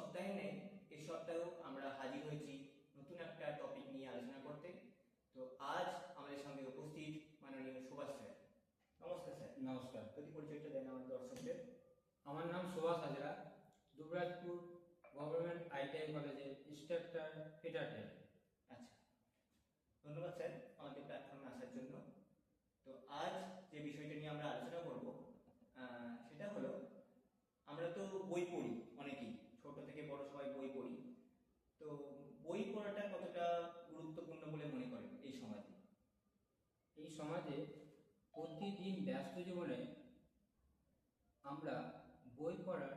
সপ্তাহে নেই এই সপ্তাহেও আমরা হাজির হয়েছি নতুন একটা টপিক নিয়ে আলোচনা করতে। তো আজ আমাদের সঙ্গে উপস্থিত মাননীয় সুভাষ স্যার। নমস্কার স্যার। নমস্কার। যদি পরিচয়টা দেন আমার দর্শকদের। আমার নাম সুভাষ হাজরা দুবরাজপুর গভর্নমেন্ট আইটিআই কলেজের ইনস্ট্রাক্টর ফিটারটেল আচ্ছা। ধন্যবাদ স্যার আমাদের প্ল্যাটফর্মে আসার জন্য। তো আজ যে বিষয়টা নিয়ে আমরা আলোচনা করব সেটা হলো আমরা তো বই পড়ি সমাজে প্রতিদিন ব্যস্ত জীবনে আমরা বই পড়ার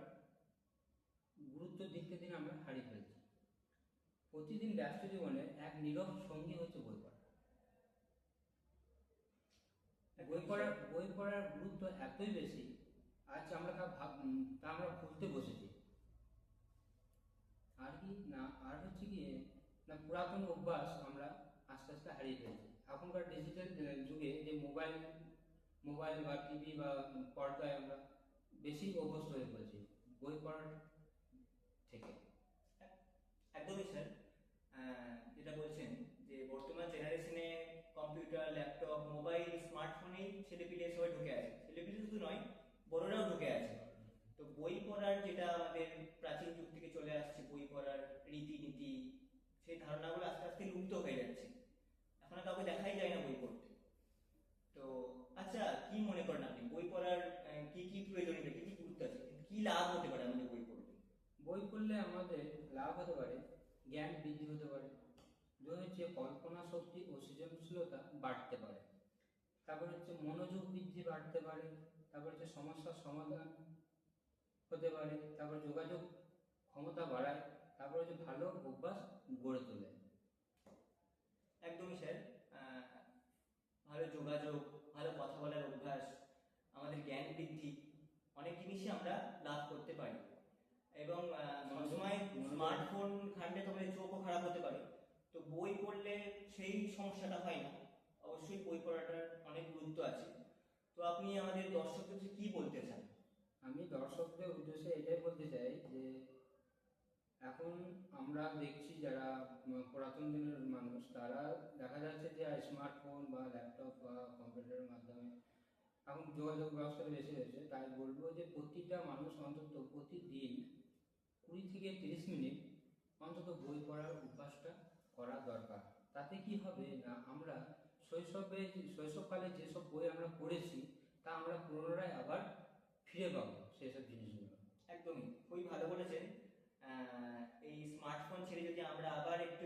গুরুত্ব দিনকে দিন আমরা হারিয়ে ফেলছি। প্রতিদিন ব্যস্ত জীবনে এক নীরব সঙ্গী হচ্ছে বই পড়া। বই পড়ার বই পড়ার গুরুত্ব এতই বেশি আজ আমরা তা ভাব তা আমরা ভুলতে বসেছি। আর কি না আর হচ্ছে গিয়ে না পুরাতন অভ্যাস আমরা আস্তে আস্তে হারিয়ে ফেলছি। এখনকার ডিজিটাল যুগে যে মোবাইল মোবাইল বা টিভি বা পর্দায় আমরা বেশি অভ্যস্ত হয়ে পড়েছি, বই পড়ার থেকে। একদমই স্যার যেটা বলছেন যে বর্তমান জেনারেশনে কম্পিউটার ল্যাপটপ মোবাইল স্মার্টফোনেই ছেলেপিলে সবাই ঢুকে আছে। ছেলেপিলে শুধু নয়, বড়রাও ঢুকে আছে। তো বই পড়ার যেটা আমাদের প্রাচীন যুগ থেকে চলে আসছে, বই পড়ার রীতিনীতি, সেই ধারণাগুলো আস্তে আস্তে লুপ্ত হয়ে যাচ্ছে এখন আর কাউকে দেখাই যায় না বই পড়তে তো আচ্ছা কি মনে করেন আপনি বই পড়ার আহ, কি কি প্রয়োজনীয়তা কি কি গুরুত্ব আছে কি লাভ হতে পারে আমাদের বই পড়লে। বই পড়লে আমাদের লাভ হতে পারে জ্ঞান বৃদ্ধি হতে পারে। দুই হচ্ছে কল্পনা শক্তি ও সৃজনশীলতা বাড়তে পারে। তারপর হচ্ছে মনোযোগ বৃদ্ধি বাড়তে পারে তারপর হচ্ছে সমস্যার সমাধান হতে পারে তারপর যোগাযোগ ক্ষমতা বাড়ায় তারপর হচ্ছে ভালো অভ্যাস গড়ে তোলে। একদমই স্যার ভালো যোগাযোগ ভালো কথা বলার অভ্যাস আমাদের জ্ঞান বৃদ্ধি অনেক জিনিসই আমরা লাভ করতে পারি এবং আহ, সবসময় স্মার্টফোন ঘাঁটলে তো আমাদের চোখও খারাপ হতে পারে তো বই পড়লে সেই সমস্যাটা হয় না। অবশ্যই বই পড়াটার অনেক গুরুত্ব আছে। তো আপনি আমাদের দর্শকদের কি বলতে চান? আমি দর্শকদের উদ্দেশ্যে এটাই বলতে চাই যে, এখন আমরা দেখছি যারা পুরাতন দিনের মানুষ, তারা দেখা যাচ্ছে যে স্মার্টফোন বা ল্যাপটপ বা কম্পিউটারের মাধ্যমে এখন যোগাযোগ ব্যবস্থা বেশি হয়েছে। তাই বলব যে, প্রতিটা মানুষ অন্তত প্রতিদিন কুড়ি থেকে তিরিশ মিনিট অন্তত বই পড়ার অভ্যাসটা করা দরকার। তাতে কি হবে না, আমরা শৈশবে শৈশবকালে যেসব বই আমরা পড়েছি, তা আমরা পুনরায় আবার ফিরে পাবো সেসব জিনিসগুলো। একদমই, খুবই ভালো বলেছেন। এই স্মার্টফোন ছেড়ে যদি আমরা আবার একটু